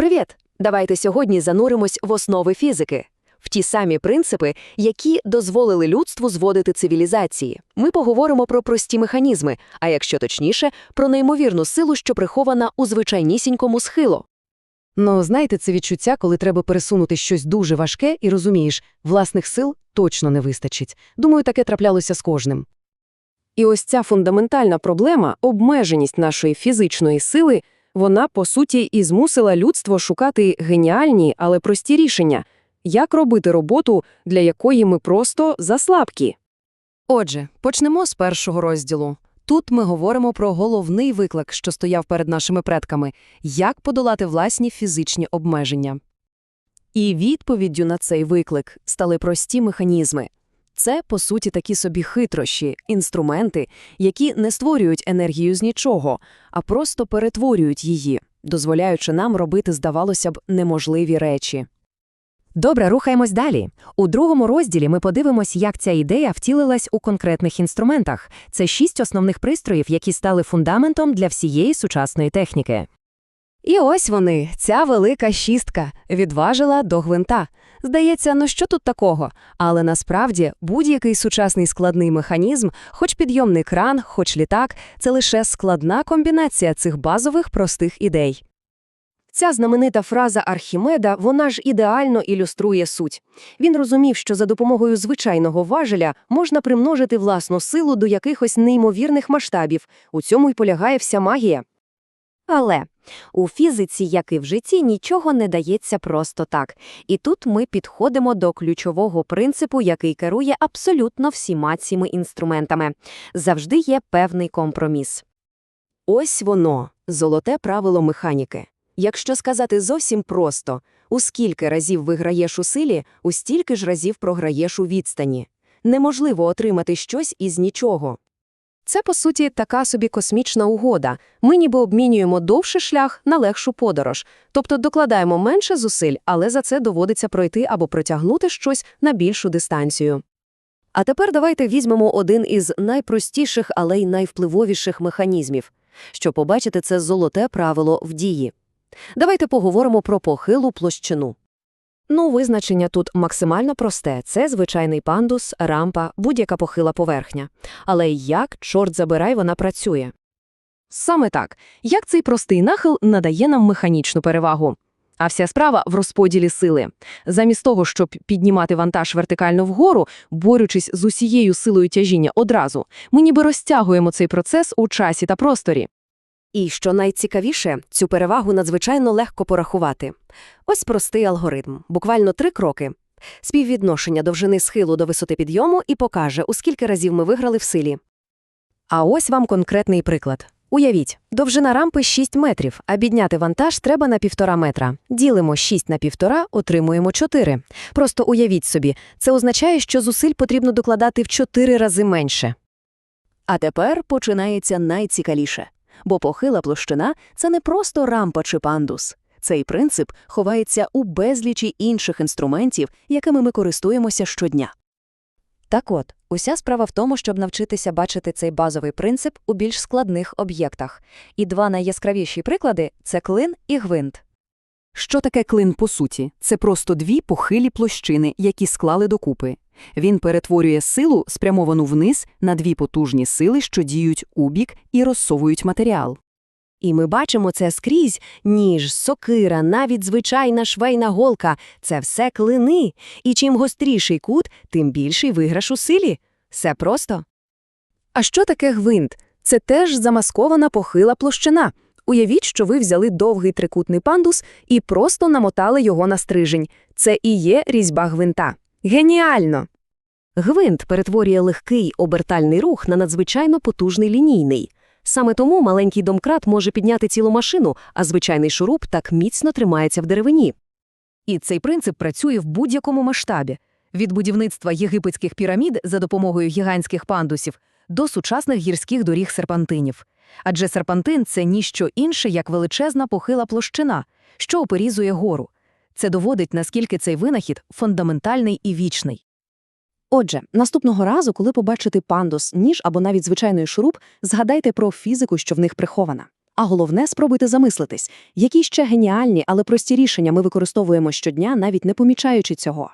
Привіт! Давайте сьогодні зануримось в основи фізики, в ті самі принципи, які дозволили людству зводити цивілізації. Ми поговоримо про прості механізми, а якщо точніше, про неймовірну силу, що прихована у звичайнісінькому схилу. Ну, знаєте, це відчуття, коли треба пересунути щось дуже важке і розумієш, власних сил точно не вистачить. Думаю, таке траплялося з кожним. І ось ця фундаментальна проблема, обмеженість нашої фізичної сили, вона, по суті, і змусила людство шукати геніальні, але прості рішення, як робити роботу, для якої ми просто заслабкі. Отже, почнемо з першого розділу. Тут ми говоримо про головний виклик, що стояв перед нашими предками – як подолати власні фізичні обмеження. І відповіддю на цей виклик стали прості механізми. Це, по суті, такі собі хитрощі, інструменти, які не створюють енергію з нічого, а просто перетворюють її, дозволяючи нам робити, здавалося б, неможливі речі. Добре, рухаємось далі. У другому розділі ми подивимось, як ця ідея втілилась у конкретних інструментах. Це шість основних пристроїв, які стали фундаментом для всієї сучасної техніки. І ось вони, ця велика шістка, відважила до гвинта. Здається, ну що тут такого? Але насправді будь-який сучасний складний механізм, хоч підйомний кран, хоч літак, це лише складна комбінація цих базових простих ідей. Ця знаменита фраза Архімеда, вона ж ідеально ілюструє суть. Він розумів, що за допомогою звичайного важеля можна примножити власну силу до якихось неймовірних масштабів. У цьому й полягає вся магія. Але у фізиці, як і в житті, нічого не дається просто так. І тут ми підходимо до ключового принципу, який керує абсолютно всіма цими інструментами. Завжди є певний компроміс. Ось воно, золоте правило механіки. Якщо сказати зовсім просто, у скільки разів виграєш у силі, у стільки ж разів програєш у відстані. Неможливо отримати щось із нічого. Це, по суті, така собі космічна угода. Ми ніби обмінюємо довший шлях на легшу подорож, тобто докладаємо менше зусиль, але за це доводиться пройти або протягнути щось на більшу дистанцію. А тепер давайте візьмемо один із найпростіших, але й найвпливовіших механізмів, щоб побачити це золоте правило в дії. Давайте поговоримо про похилу площину. Ну, визначення тут максимально просте – це звичайний пандус, рампа, будь-яка похила поверхня. Але як, чорт забирай, вона працює? Саме так, як цей простий нахил надає нам механічну перевагу. А вся справа в розподілі сили. Замість того, щоб піднімати вантаж вертикально вгору, борючись з усією силою тяжіння одразу, ми ніби розтягуємо цей процес у часі та просторі. І, що найцікавіше, цю перевагу надзвичайно легко порахувати. Ось простий алгоритм, буквально три кроки. Співвідношення довжини схилу до висоти підйому і покаже, у скільки разів ми виграли в силі. А ось вам конкретний приклад. Уявіть, довжина рампи 6 метрів, а підняти вантаж треба на півтора метра. Ділимо 6 на півтора, отримуємо 4. Просто уявіть собі, це означає, що зусиль потрібно докладати в 4 рази менше. А тепер починається найцікавіше. Бо похила площина – це не просто рампа чи пандус. Цей принцип ховається у безлічі інших інструментів, якими ми користуємося щодня. Так от, уся справа в тому, щоб навчитися бачити цей базовий принцип у більш складних об'єктах. І два найяскравіші приклади – це клин і гвинт. Що таке клин по суті? Це просто дві похилі площини, які склали докупи. Він перетворює силу, спрямовану вниз, на дві потужні сили, що діють у бік і розсовують матеріал. І ми бачимо це скрізь – ніж, сокира, навіть звичайна швейна голка – це все клини. І чим гостріший кут, тим більший виграш у силі. Все просто. А що таке гвинт? Це теж замаскована похила площина. Уявіть, що ви взяли довгий трикутний пандус і просто намотали його на стрижень. Це і є різьба гвинта. Геніально! Гвинт перетворює легкий обертальний рух на надзвичайно потужний лінійний. Саме тому маленький домкрат може підняти цілу машину, а звичайний шуруп так міцно тримається в деревині. І цей принцип працює в будь-якому масштабі. Від будівництва єгипетських пірамід за допомогою гігантських пандусів до сучасних гірських доріг серпантинів. Адже серпантин – це ніщо інше, як величезна похила площина, що оперізує гору. Це доводить, наскільки цей винахід фундаментальний і вічний. Отже, наступного разу, коли побачите пандус, ніж або навіть звичайний шуруп, згадайте про фізику, що в них прихована. А головне, спробуйте замислитись, які ще геніальні, але прості рішення ми використовуємо щодня, навіть не помічаючи цього.